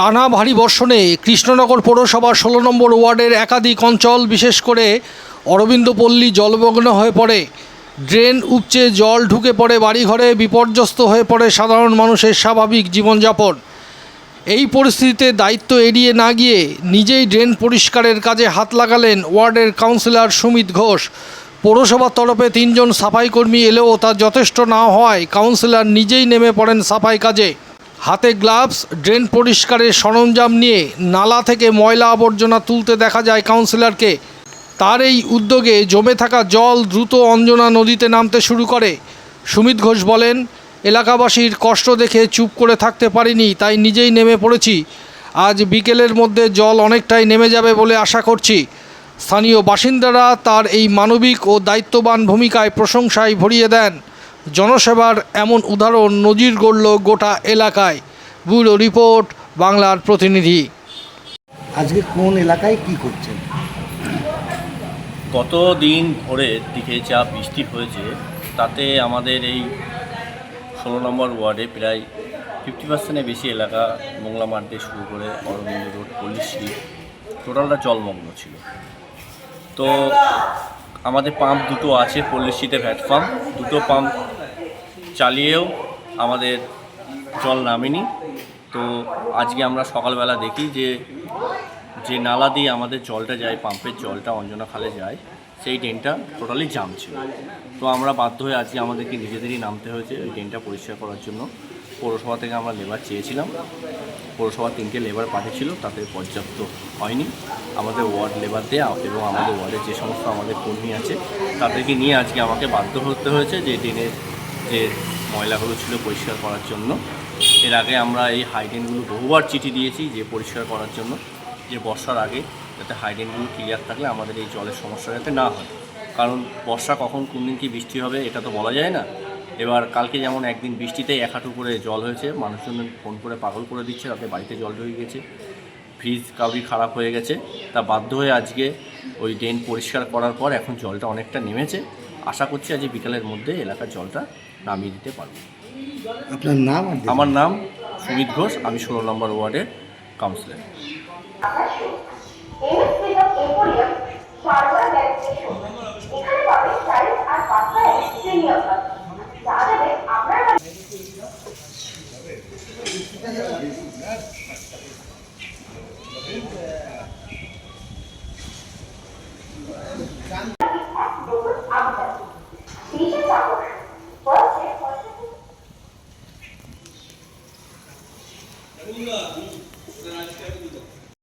টানা ভারী বর্ষণে কৃষ্ণনগর পৌরসভার ষোলো নম্বর ওয়ার্ডের একাধিক অঞ্চল, বিশেষ করে অরবিন্দপল্লী জলমগ্ন হয়ে পড়ে। ড্রেন উপচে জল ঢুকে পড়ে বাড়িঘরে, বিপর্যস্ত হয়ে পড়ে সাধারণ মানুষের স্বাভাবিক জীবনযাপন। এই পরিস্থিতিতে দায়িত্ব এড়িয়ে না গিয়ে নিজেই ড্রেন পরিষ্কারের কাজে হাত লাগালেন ওয়ার্ডের কাউন্সিলর সুমিত ঘোষ। পৌরসভার তরফে তিনজন সাফাই কর্মী এলেও তা যথেষ্ট না হওয়ায় কাউন্সিলর নিজেই নেমে পড়েন সাফাই কাজে। হাতে গ্লাভস, ড্রেন পরিষ্কারের সরঞ্জাম নিয়ে নালা থেকে ময়লা আবর্জনা তুলতে দেখা যায় কাউন্সিলরকে। তার এই উদ্যোগে জমে থাকা জল দ্রুত অঞ্জনা নদীতে নামতে শুরু করে। সুমিত ঘোষ বলেন, এলাকাবাসীর কষ্ট দেখে চুপ করে থাকতে পারিনি, তাই নিজেই নেমে পড়েছি। আজ বিকেলের মধ্যে জল অনেকটাই নেমে যাবে বলে আশা করছি। স্থানীয় বাসিন্দারা তার এই মানবিক ও দায়িত্ববান ভূমিকায় প্রশংসায় ভরিয়ে দেন। জনসেবার এমন উদাহরণ নজির গড়ল গোটা এলাকায়। ব্যুরো রিপোর্ট বাংলার প্রতিনিধি। আজকে কোন এলাকায় কি করছেন? গত দিন ভোরের দিকে যা বৃষ্টি হয়েছে তাতে আমাদের এই ষোলো নম্বর ওয়ার্ডে প্রায় ফিফটি পার্সেন্টের বেশি এলাকা মোংলা মাঠ দিয়ে শুরু করে অরবিন্দ রোড পল্লীশ্রী টোটালটা জলমগ্ন ছিল। তো আমাদের পাম্প দুটো আছে পল্লীশ্রীতে ভ্যাট পাম্প। দুটো পাম্প চালিয়েও আমাদের জল নামেনি। তো আজকে আমরা সকালবেলা দেখি যে যে নালা দিয়ে আমাদের জলটা যায়, পাম্পের জলটা অঞ্জনা খালে যায়, সেই ড্রেনটা টোটালি জাম ছিল। তো আমরা বাধ্য হয়ে আজকে আমাদেরকে নিজেদেরই নামতে হয়েছে ওই ড্রেনটা পরিষ্কার করার জন্য। পৌরসভা থেকে আমরা লেবার চেয়েছিলাম। পৌরসভা তিনটে লেবার পাঠিয়েছিল, তাতে পর্যাপ্ত হয়নি। আমাদের ওয়ার্ড লেবার দেওয়া এবং আমাদের ওয়ার্ডের যে সমস্ত আমাদের কর্মী আছে, তাদেরকে নিয়ে আজকে আমাকে বাধ্য হতে হয়েছে যে ড্রেনের যে ময়লাগুলো ছিল পরিষ্কার করার জন্য। এর আগে আমরা এই হাইডেনগুলো বহুবার চিঠি দিয়েছি যে পরিষ্কার করার জন্য, যে বর্ষার আগে যাতে হাইডেনগুলো ক্লিয়ার থাকলে আমাদের এই জলের সমস্যা যাতে না হয়। কারণ বর্ষা কখন কোন দিন কি বৃষ্টি হবে এটা তো বলা যায় না। এবার কালকে যেমন একদিন বৃষ্টিতে এক হাঁটু করে জল হয়েছে, মানুষজন ফোন করে পাগল করে দিচ্ছে তাতে বাড়িতে জল ঢুকে গেছে, ফ্রিজ কাউরি খারাপ হয়ে গেছে। তা বাধ্য হয়ে আজকে ওই ড্রেন পরিষ্কার করার পর এখন জলটা অনেকটা নেমেছে। আশা করছি আজ বিকালের মধ্যে এলাকার জলটা নামিয়ে দিতে পারব। আপনার নাম আমার নাম সুমিত ঘোষ আমি ষোলো নম্বর ওয়ার্ডের কাউন্সিলর। Vamos